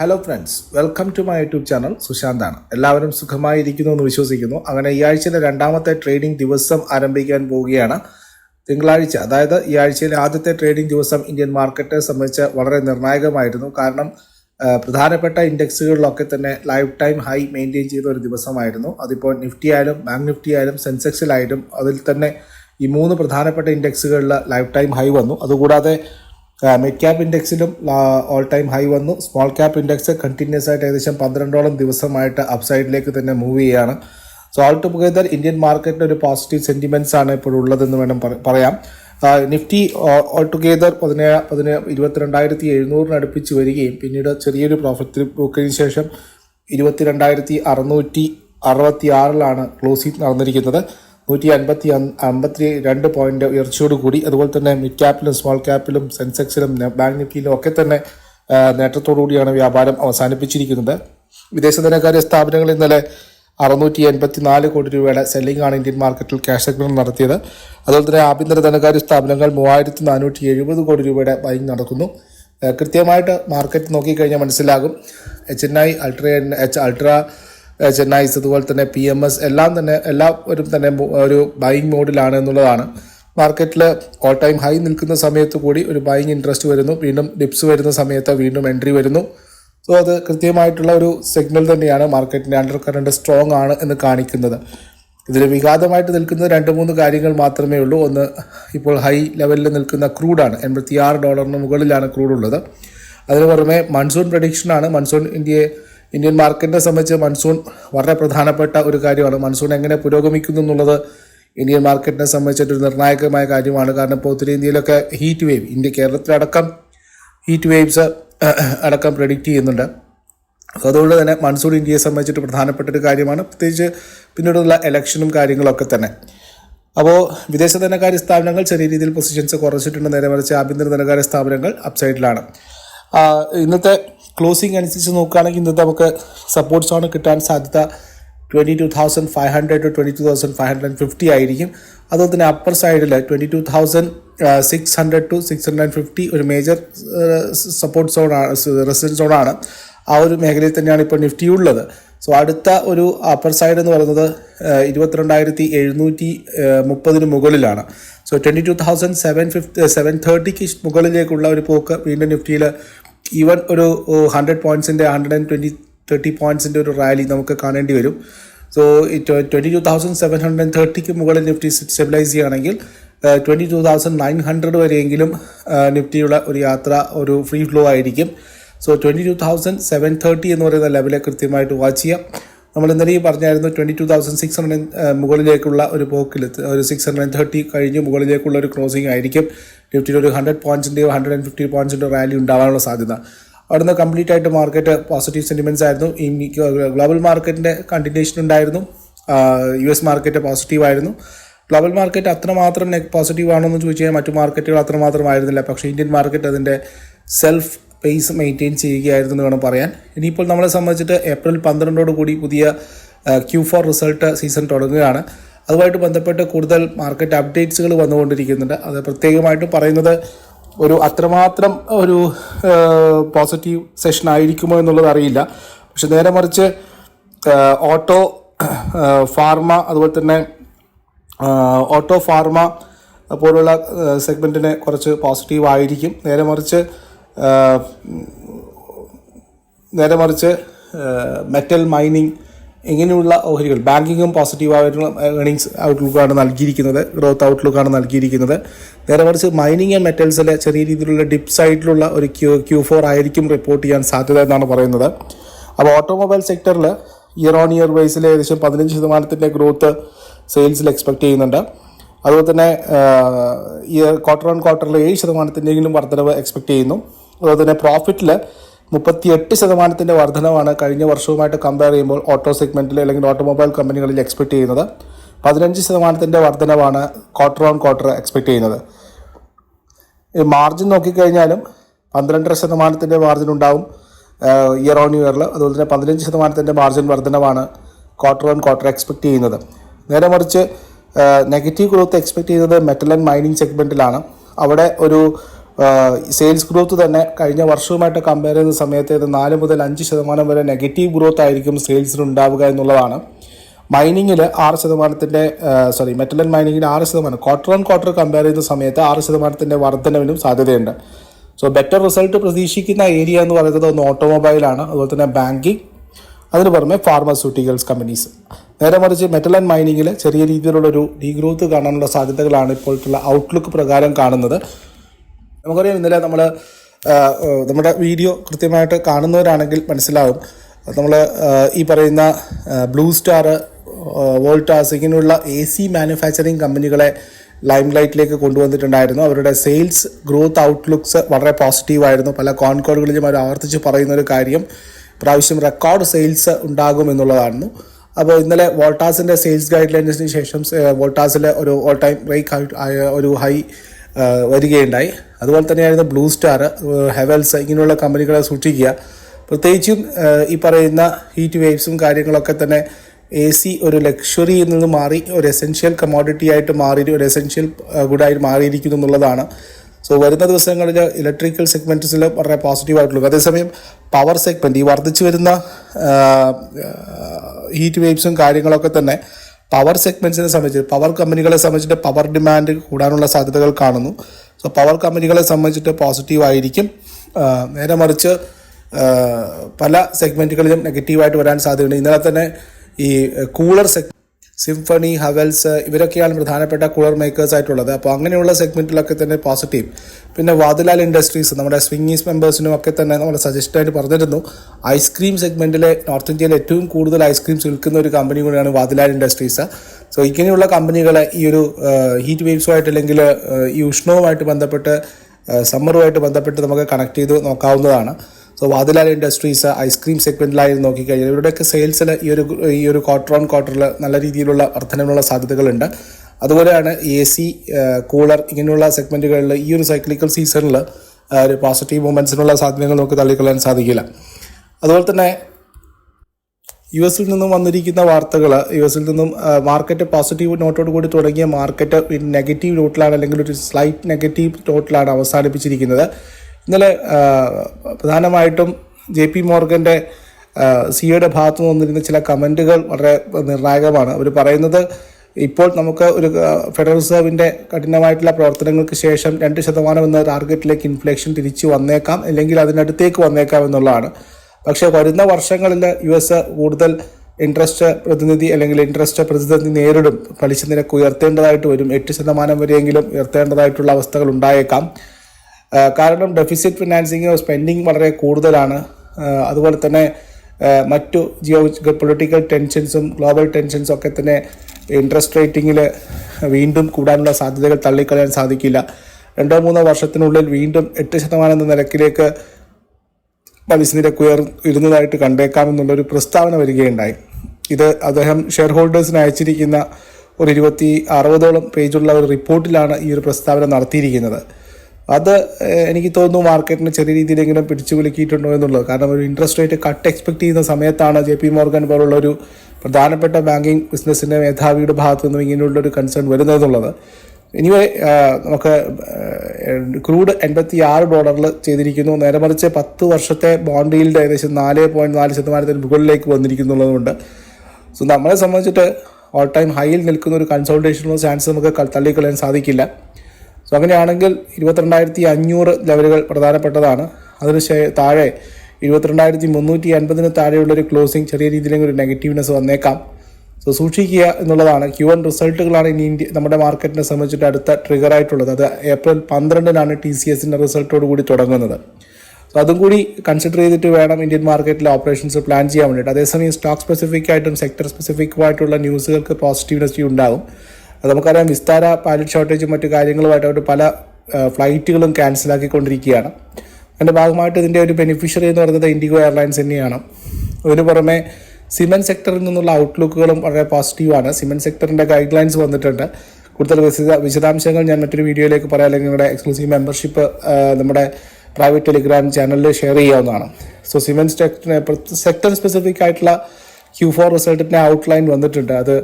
Hello friends welcome to my YouTube channel സുശാന്താണ് എല്ലാവരും സുഖമായിരിക്കുന്നു എന്ന് വിശ്വസിക്കുന്നു. അങ്ങനെ ഈ ആഴ്ചയിലെ രണ്ടാമത്തെ ട്രേഡിംഗ് ദിവസം ആരംഭിക്കാൻ പോവുകയാണ് തിങ്കളാഴ്ച. അതായത് ഈ ആഴ്ചയിലെ ആദ്യത്തെ ട്രേഡിംഗ് ദിവസം ഇന്ത്യൻ മാർക്കറ്റ് സംബന്ധിച്ച് വളരെ നിർണായകമായിരുന്നു. കാരണം പ്രധാനപ്പെട്ട ഇൻഡെക്സുകളിലൊക്കെ തന്നെ ലൈഫ് ടൈം ഹൈ മെയിന്റെയിൻ ചെയ്ത ഒരു ദിവസമായിരുന്നു. അതിപ്പോൾ നിഫ്റ്റി ആയാലും ബാങ്ക് നിഫ്റ്റി ആയാലും സെൻസെക്സിലായാലും അതിൽ തന്നെ ഈ മൂന്ന് പ്രധാനപ്പെട്ട ഇൻഡെക്സുകളിൽ ലൈഫ് ടൈം ഹൈ വന്നു. അതുകൂടാതെ മിഡ് ക്യാപ്പ് ഇൻഡെക്സിലും ഓൾ ടൈം ഹൈ വന്നു. സ്മോൾ ക്യാപ് ഇൻഡെക്സ് കണ്ടിന്യൂസ് ആയിട്ട് ഏകദേശം പന്ത്രണ്ടോളം ദിവസമായിട്ട് അപ്സൈഡിലേക്ക് തന്നെ മൂവ് ചെയ്യുകയാണ് സോ ഓൾ ടുഗദർ ഇന്ത്യൻ മാർക്കറ്റിൽ ഒരു പോസിറ്റീവ് സെന്റിമെന്റ്സ് ആണ് ഇപ്പോൾ ഉള്ളതെന്ന് വേണം പറയാം. നിഫ്റ്റി ഓൾ ടുഗെദർ പതിനേഴ് പതിനേ ഇരുപത്തിരണ്ടായിരത്തി എഴുന്നൂറിന് അടുപ്പിച്ച് വരികയും പിന്നീട് ചെറിയൊരു പ്രോഫിറ്റ് ബുക്കിന് ശേഷം ഇരുപത്തിരണ്ടായിരത്തി അറുന്നൂറ്റി അറുപത്തി ആറിലാണ് ക്ലോസിംഗ് നടന്നിരിക്കുന്നത്. നൂറ്റി അൻപത്തി അമ്പത്തി രണ്ട് പോയിന്റ് ഉയർച്ചയോടുകൂടി അതുപോലെ തന്നെ മിഡ് ക്യാപ്പിലും സ്മോൾ ക്യാപ്പിലും സെൻസെക്സിലും ബാങ്ക് നിഫ്റ്റിയിലും ഒക്കെ തന്നെ നേട്ടത്തോടുകൂടിയാണ് വ്യാപാരം അവസാനിപ്പിച്ചിരിക്കുന്നത്. വിദേശ ധനകാര്യ സ്ഥാപനങ്ങൾ ഇന്നലെ അറുന്നൂറ്റി എൺപത്തി നാല് കോടി രൂപയുടെ സെല്ലിംഗ് ആണ് ഇന്ത്യൻ മാർക്കറ്റിൽ ക്യാഷ് സെഗ്മെന്റ് നടത്തിയത്. അതുപോലെ തന്നെ ആഭ്യന്തര ധനകാര്യ സ്ഥാപനങ്ങൾ മൂവായിരത്തി നാനൂറ്റി എഴുപത് കോടി രൂപയുടെ ബൈങ് നടക്കുന്നു. കൃത്യമായിട്ട് മാർക്കറ്റ് നോക്കിക്കഴിഞ്ഞാൽ മനസ്സിലാകും. H N I ultra H ultra ice അതുപോലെ തന്നെ പി എം എസ് എല്ലാം തന്നെ എല്ലാവരും തന്നെ ഒരു ബൈങ് മോഡിലാണ് എന്നുള്ളതാണ്. മാർക്കറ്റിൽ ഓൾ ടൈം ഹൈ നിൽക്കുന്ന സമയത്ത് കൂടി ഒരു ബൈങ് ഇൻട്രസ്റ്റ് വരുന്നു. വീണ്ടും ഡിപ്സ് വരുന്ന സമയത്ത് വീണ്ടും എൻട്രി വരുന്നു. സോ അത് കൃത്യമായിട്ടുള്ള ഒരു സിഗ്നൽ തന്നെയാണ് മാർക്കറ്റിന്റെ അണ്ടർ കറണ്ട് സ്ട്രോങ് ആണ് എന്ന് കാണിക്കുന്നത്. ഇതിൽ വിഘാതമായിട്ട് നിൽക്കുന്ന രണ്ട് മൂന്ന് കാര്യങ്ങൾ മാത്രമേ ഉള്ളൂ. ഒന്ന് ഇപ്പോൾ ഹൈ ലെവലിൽ നിൽക്കുന്ന ക്രൂഡാണ് എൺപത്തി ആറ് ഡോളറിന് മുകളിലാണ് ക്രൂഡ് ഉള്ളത്. അതിന് പുറമെ മൺസൂൺ പ്രഡിക്ഷനാണ് മൺസൂൺ ഇന്ത്യയെ ഇന്ത്യൻ മാർക്കറ്റിനെ സംബന്ധിച്ച് മൺസൂൺ വളരെ പ്രധാനപ്പെട്ട ഒരു കാര്യമാണ്. മൺസൂൺ എങ്ങനെ പുരോഗമിക്കുന്നു എന്നുള്ളത് ഇന്ത്യൻ മാർക്കറ്റിനെ സംബന്ധിച്ചിട്ടൊരു നിർണായകമായ കാര്യമാണ്. കാരണം ഇപ്പോൾ ഉത്തരേന്ത്യയിലൊക്കെ ഹീറ്റ് വേവ് ഇന്ത്യ കേരളത്തിലടക്കം ഹീറ്റ് വേവ്സ് അടക്കം പ്രഡിക്റ്റ് ചെയ്യുന്നുണ്ട്. അതുകൊണ്ട് തന്നെ മൺസൂൺ ഇന്ത്യയെ സംബന്ധിച്ചിട്ട് പ്രധാനപ്പെട്ട ഒരു കാര്യമാണ്. പ്രത്യേകിച്ച് പിന്നീടുള്ള ഇലക്ഷനും കാര്യങ്ങളൊക്കെ തന്നെ. അപ്പോൾ വിദേശ ധനകാര്യ സ്ഥാപനങ്ങൾ ചെറിയ രീതിയിൽ പൊസിഷൻസ് കുറച്ചിട്ടുണ്ട്. നേരെ മറിച്ച് ആഭ്യന്തര ധനകാര്യ സ്ഥാപനങ്ങൾ അപ്സൈഡിലാണ് ഇന്നത്തെ ക്ലോസിംഗ് അനുസരിച്ച് നോക്കുകയാണെങ്കിൽ ഇന്നത്തെ നമുക്ക് സപ്പോർട്ട് സോൺ കിട്ടാൻ സാധ്യത twenty two thousand five hundred to twenty two thousand five hundred and fifty ആയിരിക്കും. അതുപോലെ തന്നെ അപ്പർ സൈഡിൽ twenty two thousand six hundred to six hundred and fifty ഒരു മേജർ സപ്പോർട്ട് സോണാണ് റെസിഡൻസ് സോണാണ് ആ ഒരു മേഖലയിൽ തന്നെയാണ് ഇപ്പോൾ നിഫ്റ്റി ഉള്ളത്. സോ അടുത്ത ഒരു അപ്പർ സൈഡ് എന്ന് പറയുന്നത് ഇരുപത്തിരണ്ടായിരത്തി എഴുന്നൂറ്റി മുപ്പതിന് മുകളിലാണ്. So twenty two thousand seven fifty seven തേർട്ടിക്ക് മുകളിലേക്കുള്ള ഒരു പോക്ക് വീണ്ടും നിഫ്റ്റിയിൽ ഈവൻ ഒരു ഹൺഡ്രഡ് പോയിൻസിന്റെ ഹൺഡ്രഡ് ആൻഡ് ട്വന്റി തേർട്ടി പോയിൻസിന്റെ ഒരു റാലി നമുക്ക് കാണേണ്ടി വരും. So twenty two thousand seven hundred and തേർട്ടിക്ക് മുകളിൽ നിഫ്റ്റി സ്റ്റെബിലൈസ് ചെയ്യുകയാണെങ്കിൽ twenty two thousand nine hundred വരെയെങ്കിലും നിഫ്റ്റിയുടെ ഒരു യാത്ര ഒരു ഫ്രീ ഫ്ലോ ആയിരിക്കും. So twenty two thousand seven thirty എന്ന് പറയുന്ന ലെവലെ കൃത്യമായിട്ട് വാച്ച് ചെയ്യാം. നമ്മൾ ഇന്നലെയും പറഞ്ഞായിരുന്നു twenty two thousand six hundred മുകളിലേക്കുള്ള ഒരു പോക്കിൽ ഒരു സിക്സ് ഹൺഡ്രഡ് തേർട്ടി കഴിഞ്ഞ് മുകളിലേക്കുള്ള ഒരു ക്രോസിംഗ് ആയിരിക്കും. നിഫ്റ്റിയിൽ ഒരു ഹൺഡ്രഡ് പോയിന്റ്സിന്റെയോ ഹൺഡ്രഡ് ആൻഡ് ഫിഫ്റ്റി പോയിന്റ്സിന്റെ റാലി ഉണ്ടാവാനുള്ള സാധ്യത. അവിടുന്ന് കംപ്ലീറ്റ് ആയിട്ട് മാർക്കറ്റ് പോസിറ്റീവ് സെന്റിമെന്റ്സ് ആയിരുന്നു. ഈ ഗ്ലോബൽ മാർക്കറ്റിന്റെ കണ്ടിന്യൂഷൻ ഉണ്ടായിരുന്നു. യു എസ് മാർക്കറ്റ് പോസിറ്റീവ് ആയിരുന്നു. ഗ്ലോബൽ മാർക്കറ്റ് അത്രമാത്രം പോസിറ്റീവ് ആണോ എന്ന് ചോദിച്ചു കഴിഞ്ഞാൽ മറ്റു മാർക്കറ്റുകൾ അത്രമാത്രം ആയിരുന്നില്ല. പക്ഷേ ഇന്ത്യൻ മാർക്കറ്റ് അതിന്റെ സെൽഫ് പേസ് മെയിന്റെയിൻ ചെയ്യുകയായിരുന്നു എന്ന് വേണം പറയാൻ. ഇനിയിപ്പോൾ നമ്മളെ സംബന്ധിച്ചിട്ട് ഏപ്രിൽ പന്ത്രണ്ടോട് കൂടി പുതിയ ക്യൂ ഫോർ റിസൾട്ട് സീസൺ തുടങ്ങുകയാണ്. അതുമായിട്ട് ബന്ധപ്പെട്ട് കൂടുതൽ മാർക്കറ്റ് അപ്ഡേറ്റ്സുകൾ വന്നുകൊണ്ടിരിക്കുന്നുണ്ട്. അത് പ്രത്യേകമായിട്ട് പറയുന്നത് ഒരു അത്രമാത്രം ഒരു പോസിറ്റീവ് സെഷൻ ആയിരിക്കുമോ എന്നുള്ളത് അറിയില്ല. പക്ഷെ നേരെ മറിച്ച് ഓട്ടോ ഫാർമ അതുപോലെ തന്നെ ഓട്ടോ ഫാർമ പോലുള്ള സെഗ്മെന്റിന് കുറച്ച് പോസിറ്റീവ് ആയിരിക്കും. നേരെ മറിച്ച് നേരെ മറിച്ച് മെറ്റൽ മൈനിങ് ഇങ്ങനെയുള്ള ഓഹരികൾ ബാങ്കിങ്ങും പോസിറ്റീവായിട്ടുള്ള ഏണിങ്സ് ഔട്ട്ലുക്കാണ് നൽകിയിരിക്കുന്നത് ഗ്രോത്ത് ഔട്ട്ലുക്കാണ് നൽകിയിരിക്കുന്നത്. നേരെ മറിച്ച് മൈനിങ് ആൻഡ് മെറ്റൽസിലെ ചെറിയ രീതിയിലുള്ള ഡിപ്സ് സൈഡിലുള്ള ഒരു ക്യൂ ക്യൂ ഫോർ ആയിരിക്കും റിപ്പോർട്ട് ചെയ്യാൻ സാധ്യത എന്നാണ് പറയുന്നത്. അപ്പോൾ ഓട്ടോമൊബൈൽ സെക്ടറിൽ ഇയർ ഓൺ ഇയർ ബേസിൽ ഏകദേശം പതിനഞ്ച് ശതമാനത്തിന്റെ ഗ്രോത്ത് സെയിൽസിൽ എക്സ്പെക്ട് ചെയ്യുന്നുണ്ട്. അതുപോലെ തന്നെ ഇയർ ക്വാർട്ടർ ഓൺ ക്വാർട്ടറിൽ ഏഴ് ശതമാനത്തിന്റെങ്കിലും വർധനവ് എക്സ്പെക്ട് ചെയ്യുന്നു. അതുപോലെ തന്നെ പ്രോഫിറ്റിൽ മുപ്പത്തിയെട്ട് ശതമാനത്തിന്റെ വർധനമാണ് കഴിഞ്ഞ വർഷവുമായിട്ട് കമ്പയർ ചെയ്യുമ്പോൾ ഓട്ടോ സെഗ്മെന്റിൽ അല്ലെങ്കിൽ ഓട്ടോമൊബൈൽ കമ്പനികളിൽ എക്സ്പെക്ട് ചെയ്യുന്നത്. പതിനഞ്ച് ശതമാനത്തിന്റെ വർധനവാണ് ക്വാർട്ടർ ഓൺ ക്വാർട്ടർ എക്സ്പെക്ട് ചെയ്യുന്നത്. മാർജിൻ നോക്കിക്കഴിഞ്ഞാലും പന്ത്രണ്ടര ശതമാനത്തിന്റെ മാർജിൻ ഉണ്ടാവും ഇയർ ഓൺ ഇയറിൽ അതുപോലെ തന്നെ പതിനഞ്ച് ശതമാനത്തിന്റെ മാർജിൻ വർധനമാണ് ക്വാർട്ടർ ഓൺ ക്വാർട്ടർ എക്സ്പെക്ട് ചെയ്യുന്നത്. നേരെ മറിച്ച് നെഗറ്റീവ് ഗ്രോത്ത് എക്സ്പെക്ട് ചെയ്യുന്നത് മെറ്റൽ ആൻഡ് മൈനിങ് സെഗ്മെന്റിലാണ് അവിടെ ഒരു സെയിൽസ് ഗ്രോത്ത് തന്നെ കഴിഞ്ഞ വർഷവുമായിട്ട് കമ്പയർ ചെയ്യുന്ന സമയത്ത് ഇത് നാല് മുതൽ അഞ്ച് ശതമാനം വരെ നെഗറ്റീവ് ഗ്രോത്ത് ആയിരിക്കും സെയിൽസിന് ഉണ്ടാവുക എന്നുള്ളതാണ്. മൈനിങ്ങിൽ ആറ് ശതമാനത്തിന്റെ സോറി മെറ്റൽ ആൻഡ് മൈനിങ്ങിൽ ആറ് ശതമാനം ക്വാർട്ടർ ഓൺ ക്വാർട്ടർ കമ്പയർ ചെയ്യുന്ന സമയത്ത് ആറ് ശതമാനത്തിന്റെ വർധനവിനും സാധ്യതയുണ്ട്. സോ ബെറ്റർ റിസൾട്ട് പ്രതീക്ഷിക്കുന്ന ഏരിയ എന്ന് പറയുന്നത് ഒന്ന് ഓട്ടോമൊബൈലാണ് അതുപോലെ തന്നെ ബാങ്കിങ് അതിന് പുറമെ ഫാർമസ്യൂട്ടിക്കൽസ് കമ്പനീസ് നേരെ മറിച്ച് മെറ്റൽ ആൻഡ് മൈനിങ്ങിൽ ചെറിയ രീതിയിലുള്ളൊരു ഡീഗ്രോത്ത് കാണാനുള്ള സാധ്യതകളാണ് ഇപ്പോഴത്തുള്ള ഔട്ട്ലുക്ക് പ്രകാരം കാണുന്നത്. നമുക്കറിയാം ഇന്നലെ നമ്മൾ നമ്മുടെ വീഡിയോ കൃത്യമായിട്ട് കാണുന്നവരാണെങ്കിൽ മനസ്സിലാകും നമ്മൾ ഈ പറയുന്ന ബ്ലൂ സ്റ്റാർ വോൾട്ടാസ് ഇങ്ങനെയുള്ള എ സി മാനുഫാക്ചറിങ് കമ്പനികളെ ലൈം ലൈറ്റിലേക്ക് കൊണ്ടുവന്നിട്ടുണ്ടായിരുന്നു. അവരുടെ സെയിൽസ് ഗ്രോത്ത് ഔട്ട്ലുക്സ് വളരെ പോസിറ്റീവായിരുന്നു പല കോൺകോളുകളിലും അവർ ആവർത്തിച്ച് പറയുന്ന ഒരു കാര്യം പ്രാവശ്യം റെക്കോർഡ് സെയിൽസ് ഉണ്ടാകും എന്നുള്ളതായിരുന്നു. അപ്പോൾ ഇന്നലെ വോൾട്ടാസിന്റെ സെയിൽസ് ഗൈഡ് ലൈൻസിന് ശേഷം വോൾട്ടാസിൽ ഒരു ഓൾ ടൈം ബ്രേക്ക് ഒരു ഹൈ വരികയുണ്ടായി. അതുപോലെ തന്നെയായിരുന്നു ബ്ലൂ സ്റ്റാർ ഹെവൽസ് ഇങ്ങനെയുള്ള കമ്പനികളെ സൂക്ഷിക്കുക. പ്രത്യേകിച്ചും ഈ പറയുന്ന ഹീറ്റ് വേവ്സും കാര്യങ്ങളൊക്കെ തന്നെ എ സി ഒരു ലക്ഷറിയിൽ നിന്ന് മാറി ഒരു എസെൻഷ്യൽ കമോഡിറ്റി ആയിട്ട് മാറി ഒരു എസെൻഷ്യൽ ഗുഡായിട്ട് മാറിയിരിക്കുന്നു എന്നുള്ളതാണ്. സോ വരുന്ന ദിവസങ്ങളിൽ ഇലക്ട്രിക്കൽ സെഗ്മെന്റ്സിൽ വളരെ പോസിറ്റീവ് ആയിട്ടുള്ളൂ. അതേസമയം പവർ സെഗ്മെന്റ് ഈ വർദ്ധിച്ചു വരുന്ന ഹീറ്റ് വേവ്സും കാര്യങ്ങളൊക്കെ തന്നെ പവർ സെഗ്മെന്റ്സിനെ സംബന്ധിച്ച് പവർ കമ്പനികളെ സംബന്ധിച്ചിട്ട് പവർ ഡിമാൻഡ് കൂടാനുള്ള സാധ്യതകൾ കാണുന്നു. സോ പവർ കമ്പനികളെ സംബന്ധിച്ചിട്ട് പോസിറ്റീവ് ആയിരിക്കും. നേരെ മറിച്ച് പല സെഗ്മെന്റുകളിലും നെഗറ്റീവായിട്ട് വരാൻ സാധ്യതയുണ്ട്. ഇന്നലെ തന്നെ ഈ കൂളർ സെഗ് സിംഫണി ഹവൽസ് ഇവരൊക്കെയാണ് പ്രധാനപ്പെട്ട കൂളർ മേക്കേഴ്സ് ആയിട്ടുള്ളത്. അപ്പോൾ അങ്ങനെയുള്ള സെഗ്മെന്റിലൊക്കെ തന്നെ പോസിറ്റീവ് പിന്നെ വാതിലാൽ ഇൻഡസ്ട്രീസ് നമ്മുടെ സ്വിങ്ങീസ് മെമ്പേഴ്സിനും ഒക്കെ തന്നെ നമ്മൾ സജസ്റ്റ് ആയിട്ട് പറഞ്ഞിരുന്നു. ഐസ്ക്രീം സെഗ്മെന്റിലെ നോർത്ത് ഇന്ത്യയിൽ ഏറ്റവും കൂടുതൽ ഐസ്ക്രീംസ് വിൽക്കുന്ന ഒരു കമ്പനി കൂടിയാണ് വാതിലാൽ ഇൻഡസ്ട്രീസ് സോ ഇങ്ങനെയുള്ള കമ്പനികളെ ഈ ഒരു ഹീറ്റ് വേവ്സുമായിട്ട് അല്ലെങ്കിൽ ഈ ഉഷ്ണവുമായിട്ട് ബന്ധപ്പെട്ട് സമ്മറുമായിട്ട് ബന്ധപ്പെട്ട് നമുക്ക് കണക്ട് ചെയ്ത് നോക്കാവുന്നതാണ്. So Vadilal industries ice cream സെഗ്മെന്റിലായി നോക്കിക്കഴിഞ്ഞാൽ ഇവരുടെയൊക്കെ സെയിൽസിൽ ഈ ഒരു ഈ ഒരു ക്വാർട്ടർ ഓൺ ക്വാർട്ടറിൽ നല്ല രീതിയിലുള്ള വർധനവിനുള്ള സാധ്യതകളുണ്ട്. അതുപോലെയാണ് എ സി കൂളർ ഇങ്ങനെയുള്ള സെഗ്മെന്റുകളിൽ ഈ ഒരു സൈക്ലിക്കൽ സീസണിൽ ഒരു പോസിറ്റീവ് മൂമെന്റ്സിനുള്ള സാധ്യതകൾ നമുക്ക് തള്ളിക്കൊള്ളാൻ സാധിക്കില്ല. അതുപോലെ തന്നെ യു എസിൽ നിന്നും വന്നിരിക്കുന്ന വാർത്തകൾ യു എസിൽ നിന്നും മാർക്കറ്റ് പോസിറ്റീവ് നോട്ടോട് കൂടി തുടങ്ങിയ മാർക്കറ്റ് നെഗറ്റീവ് നോട്ടിലാണ് അല്ലെങ്കിൽ ഒരു സ്ലൈറ്റ് നെഗറ്റീവ് നോട്ടിലാണ് അവസാനിപ്പിച്ചിരിക്കുന്നത്. ഇന്നലെ പ്രധാനമായിട്ടും ജെ പി മോർഗന്റെ സിയുടെ ഭാഗത്തു നിന്ന് വന്നിരുന്ന ചില കമന്റുകൾ വളരെ നിർണായകമാണ്. അവർ പറയുന്നത് ഇപ്പോൾ നമുക്ക് ഒരു ഫെഡറൽ റിസർവിന്റെ കഠിനമായിട്ടുള്ള പ്രവർത്തനങ്ങൾക്ക് ശേഷം രണ്ട് ശതമാനം എന്ന ടാർഗറ്റിലേക്ക് ഇൻഫ്ലേഷൻ തിരിച്ചു വന്നേക്കാം അല്ലെങ്കിൽ അതിനടുത്തേക്ക് വന്നേക്കാം എന്നുള്ളതാണ്. പക്ഷേ വരുന്ന വർഷങ്ങളിൽ യു എസ് കൂടുതൽ ഇൻട്രസ്റ്റ് പ്രതിനിധി അല്ലെങ്കിൽ ഇൻട്രസ്റ്റ് പ്രതിനിധി നേരിടും. പലിശ നിരക്ക് ഉയർത്തേണ്ടതായിട്ട് വരും. എട്ട് ശതമാനം വരെയെങ്കിലും ഉയർത്തേണ്ടതായിട്ടുള്ള അവസ്ഥകൾ ഉണ്ടായേക്കാം. കാരണം ഡെഫിസിറ്റ് ഫിനാൻസിങ് സ്പെൻഡിങ് വളരെ കൂടുതലാണ്. അതുപോലെ തന്നെ മറ്റു ജിയോ പൊളിറ്റിക്കൽ ടെൻഷൻസും ഗ്ലോബൽ ടെൻഷൻസും ഒക്കെ തന്നെ ഇൻട്രസ്റ്റ് റേറ്റിങ്ങിൽ വീണ്ടും കൂടാനുള്ള സാധ്യതകൾ തള്ളിക്കളയാൻ സാധിക്കില്ല. രണ്ടോ മൂന്നോ വർഷത്തിനുള്ളിൽ വീണ്ടും എട്ട് ശതമാനം എന്ന നിരക്കിലേക്ക് പലിശ നിരക്ക് ഉയർ ഇരുന്നതായിട്ട് കണ്ടേക്കാമെന്നുള്ളൊരു പ്രസ്താവന വരികയുണ്ടായി. ഇത് അദ്ദേഹം ഷെയർ ഹോൾഡേഴ്സിന് അയച്ചിരിക്കുന്ന ഒരു ഇരുപത്തി അറുപതോളം പേജുള്ള ഒരു റിപ്പോർട്ടിലാണ് ഈ ഒരു പ്രസ്താവന നടത്തിയിരിക്കുന്നത്. അത് എനിക്ക് തോന്നുന്നു മാർക്കറ്റിനെ ചെറിയ രീതിയിലെങ്കിലും പിടിച്ചു കുലുക്കിയിട്ടുണ്ടോ എന്നുള്ളത്. കാരണം ഒരു ഇൻട്രസ്റ്റ് റേറ്റ് കട്ട് എക്സ്പെക്ട് ചെയ്യുന്ന സമയത്താണ് ജെ പി മോർഗൻ പോലുള്ള ഒരു പ്രധാനപ്പെട്ട ബാങ്കിങ് ബിസിനസ്സിന്റെ മേധാവിയുടെ ഭാഗത്തു നിന്നും ഇങ്ങനെയുള്ള ഒരു കൺസേൺ വരുന്നതെന്നുള്ളത് എനിവേ നമുക്ക് ക്രൂഡ് എൺപത്തി ആറ് ഡോളറിൽ ചെയ്തിരിക്കുന്നു. നേരെ മറിച്ച് പത്ത് വർഷത്തെ ബോണ്ട് ഏകദേശം നാല് പോയിന്റ് നാല് ശതമാനത്തിന് മുകളിലേക്ക് വന്നിരിക്കുന്നുള്ളതുകൊണ്ട്. സോ നമ്മളെ സംബന്ധിച്ചിട്ട് ഓൾ ടൈം ഹൈയിൽ നിൽക്കുന്ന ഒരു കൺസോൾട്ടേഷനുള്ള ചാൻസ് നമുക്ക് തള്ളിക്കളയാൻ സാധിക്കില്ല. സോ അങ്ങനെയാണെങ്കിൽ ഇരുപത്തിരണ്ടായിരത്തി അഞ്ഞൂറ് ലെവലുകൾ പ്രധാനപ്പെട്ടതാണ്. അതിന് ശേ- താഴെ ഇരുപത്തിരണ്ടായിരത്തി മുന്നൂറ്റി അൻപതിന് താഴെയുള്ളൊരു ക്ലോസിംഗ് ചെറിയ രീതിയിലെങ്കിലും ഒരു നെഗറ്റീവ്നെസ് വന്നേക്കാം. സോ സൂക്ഷിക്കുക എന്നുള്ളതാണ്. ക്യു എൻ റിസൾട്ടുകളാണ് ഇനി ഇന്ത്യ നമ്മുടെ മാർക്കറ്റിനെ സംബന്ധിച്ചിട്ട് അടുത്ത ട്രിഗർ ആയിട്ടുള്ളത്. അത് ഏപ്രിൽ പന്ത്രണ്ടിനാണ് ടി സി എസിന്റെ റിസൾട്ടോട് കൂടി തുടങ്ങുന്നത്. സോ അതും കൂടി കൺസിഡർ ചെയ്തിട്ട് വേണം ഇന്ത്യൻ മാർക്കറ്റിലെ ഓപ്പറേഷൻസ് പ്ലാൻ ചെയ്യാൻ വേണ്ടിയിട്ട്. അതേസമയം സ്റ്റോക്ക് സ്പെസിഫിക് ആയിട്ടും സെക്ടർ സ്പെസിഫിക്കുമായിട്ടുള്ള ന്യൂസുകൾക്ക് പോസിറ്റീവ്നെസ് ഉണ്ടാകും. നമുക്കറിയാം വിസ്താര പാലറ്റ് ഷോർട്ടേജും മറ്റു കാര്യങ്ങളുമായിട്ട് പല ഫ്ലൈറ്റുകളും ക്യാൻസലാക്കിക്കൊണ്ടിരിക്കുകയാണ് അതിന്റെ ഭാഗമായിട്ട് ഇതിന്റെ ഒരു ബെനിഫിഷ്യറി എന്ന് പറയുന്നത് ഇൻഡിഗോ എയർലൈൻസ് തന്നെയാണ്. അതിന് പുറമെ സിമെന്റ് സെക്ടറിൽ നിന്നുള്ള ഔട്ട്ലുക്കുകളും വളരെ പോസിറ്റീവാണ് സിമെന്റ് സെക്ടറിന്റെ ഗൈഡ് ലൈൻസ് വന്നിട്ടുണ്ട്. കൂടുതൽ വിശദ വിശദാംശങ്ങൾ ഞാൻ മറ്റൊരു വീഡിയോയിലേക്ക് പറയാം. അല്ലെങ്കിൽ നിങ്ങളുടെ എക്സ്ക്ലൂസീവ് മെമ്പർഷിപ്പ് നമ്മുടെ പ്രൈവറ്റ് ടെലിഗ്രാം ചാനലിൽ ഷെയർ ചെയ്യാവുന്നതാണ്. സോ സിമെന്റ് സെക്ടറിനെ സെക്ടർ സ്പെസിഫിക് ആയിട്ടുള്ള ക്യൂ ഫോർ റിസൾട്ടിന്റെ ഔട്ട്ലൈൻ വന്നിട്ടുണ്ട്. അത്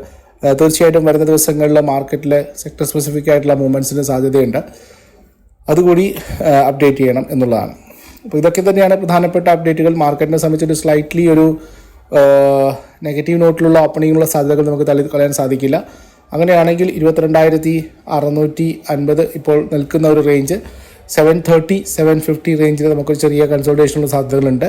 തീർച്ചയായിട്ടും വരുന്ന ദിവസങ്ങളിൽ മാർക്കറ്റിലെ സെക്ടർ സ്പെസിഫിക് ആയിട്ടുള്ള മൂവ്മെന്റ്സിന് സാധ്യതയുണ്ട്. അതുകൂടി അപ്ഡേറ്റ് ചെയ്യണം എന്നുള്ളതാണ്. അപ്പോൾ ഇതൊക്കെ തന്നെയാണ് പ്രധാനപ്പെട്ട അപ്ഡേറ്റുകൾ മാർക്കറ്റിനെ സംബന്ധിച്ചൊരു സ്ലൈറ്റ്ലി ഒരു നെഗറ്റീവ് നോട്ടിലുള്ള ഓപ്പണിങ്ങുള്ള സാധ്യതകൾ നമുക്ക് തള്ളി കളയാൻ സാധിക്കില്ല. അങ്ങനെയാണെങ്കിൽ ഇരുപത്തിരണ്ടായിരത്തി അറുന്നൂറ്റി അൻപത് ഇപ്പോൾ നിൽക്കുന്ന ഒരു range seven thirty seven fifty റേഞ്ചിൽ നമുക്കൊരു ചെറിയ കൺസൾട്ടേഷനുള്ള സാധ്യതകളുണ്ട്.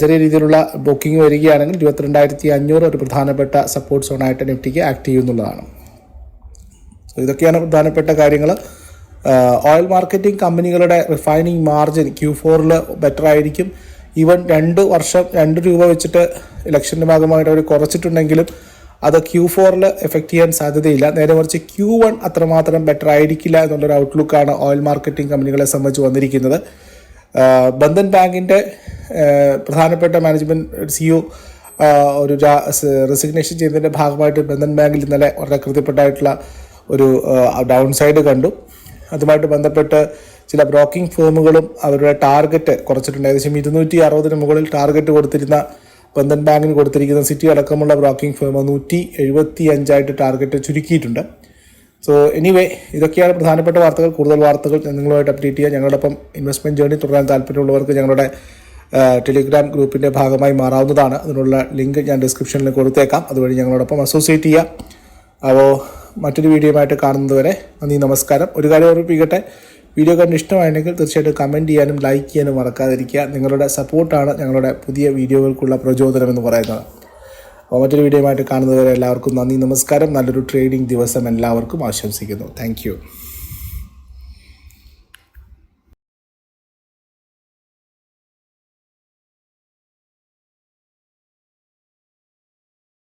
ചെറിയ രീതിയിലുള്ള ബുക്കിംഗ് വരികയാണെങ്കിൽ ഇരുപത്തിരണ്ടായിരത്തി അഞ്ഞൂറ് ഒരു പ്രധാനപ്പെട്ട സപ്പോർട്ട് സോണായിട്ട് നിഫ്റ്റിക്ക് ആക്ട് ചെയ്യുന്നുള്ളതാണ് ഇതൊക്കെയാണ് പ്രധാനപ്പെട്ട കാര്യങ്ങൾ. ഓയിൽ മാർക്കറ്റിംഗ് കമ്പനികളുടെ റിഫൈനിങ് മാർജിൻ ക്യൂ ഫോറിൽ ബെറ്റർ ആയിരിക്കും. ഈവൻ രണ്ട് വർഷം രണ്ട് രൂപ വെച്ചിട്ട് ഇലക്ഷന്റെ ഭാഗമായിട്ട് അവർ കുറച്ചിട്ടുണ്ടെങ്കിലും അത് ക്യൂ ഫോറിൽ എഫക്റ്റ് ചെയ്യാൻ സാധ്യതയില്ല. നേരെ മറിച്ച് ക്യൂ വൺ അത്രമാത്രം ബെറ്റർ ആയിരിക്കില്ല എന്നുള്ളൊരു ഔട്ട്ലുക്കാണ് ഓയിൽ മാർക്കറ്റിംഗ് കമ്പനികളെ സംബന്ധിച്ച് വന്നിരിക്കുന്നത്. ബന്ധൻ ബാങ്കിന്റെ പ്രധാനപ്പെട്ട മാനേജ്മെന്റ് സിഇഒ ഒരു റെസിഗ്നേഷൻ ചെയ്തതിന്റെ ഭാഗമായിട്ട് ബന്ധൻ ബാങ്കിൽ ഇന്നലെ വളരെ കൃത്യപ്പെട്ടായിട്ടുള്ള ഒരു ഡൗൺ സൈഡ് കണ്ടു. അതുമായിട്ട് ബന്ധപ്പെട്ട് ചില ബ്രോക്കിംഗ് ഫേമുകളും അവരുടെ ടാർഗറ്റ് കുറച്ചിട്ടുണ്ട്. ഏകദേശം ഇരുന്നൂറ്റി അറുപതിന് മുകളിൽ ടാർഗറ്റ് കൊടുത്തിരുന്ന ബന്ധൻ ബാങ്കിന് കൊടുത്തിരിക്കുന്ന സിറ്റി അടക്കമുള്ള ബ്രോക്കിംഗ് ഫേം നൂറ്റി എഴുപത്തി അഞ്ചായിട്ട് ടാർഗറ്റ് ചുരുക്കിയിട്ടുണ്ട്. സോ എനിവേ ഇതൊക്കെയാണ് പ്രധാനപ്പെട്ട വാർത്തകൾ. കൂടുതൽ വാർത്തകൾ നിങ്ങളുമായിട്ട് അപ്ഡേറ്റ് ചെയ്യുക ഞങ്ങളോടൊപ്പം ഇൻവെസ്റ്റ്മെന്റ് ജേർണി തുടരാൻ താല്പര്യമുള്ളവർക്ക് ഞങ്ങളുടെ ടെലിഗ്രാം ഗ്രൂപ്പിന്റെ ഭാഗമായി മാറാവുന്നതാണ്. അതിനുള്ള ലിങ്ക് ഞാൻ ഡിസ്ക്രിപ്ഷനിൽ കൊടുത്തേക്കാം. അതുവഴി ഞങ്ങളോടൊപ്പം അസോസിയേറ്റ് ചെയ്യാം. അപ്പോൾ മറ്റൊരു വീഡിയോയുമായിട്ട് കാണുന്നതുവരെ നന്ദി നമസ്കാരം. ഒരു കാര്യം ഓർമ്മിപ്പിക്കട്ടെ വീഡിയോ കണ്ട് ഇഷ്ടമായെങ്കിൽ തീർച്ചയായിട്ടും കമന്റ് ചെയ്യാനും ലൈക്ക് ചെയ്യാനും മറക്കാതിരിക്കുക. നിങ്ങളുടെ സപ്പോർട്ടാണ് ഞങ്ങളുടെ പുതിയ വീഡിയോകൾക്കുള്ള പ്രചോദനം എന്ന് പറയുന്നത്. അപ്പോൾ മറ്റൊരു വീഡിയോയുമായിട്ട് കാണുന്നതുവരെ എല്ലാവർക്കും നന്ദി നമസ്കാരം. നല്ലൊരു ട്രേഡിംഗ് ദിവസം എല്ലാവർക്കും ആശംസിക്കുന്നു. താങ്ക്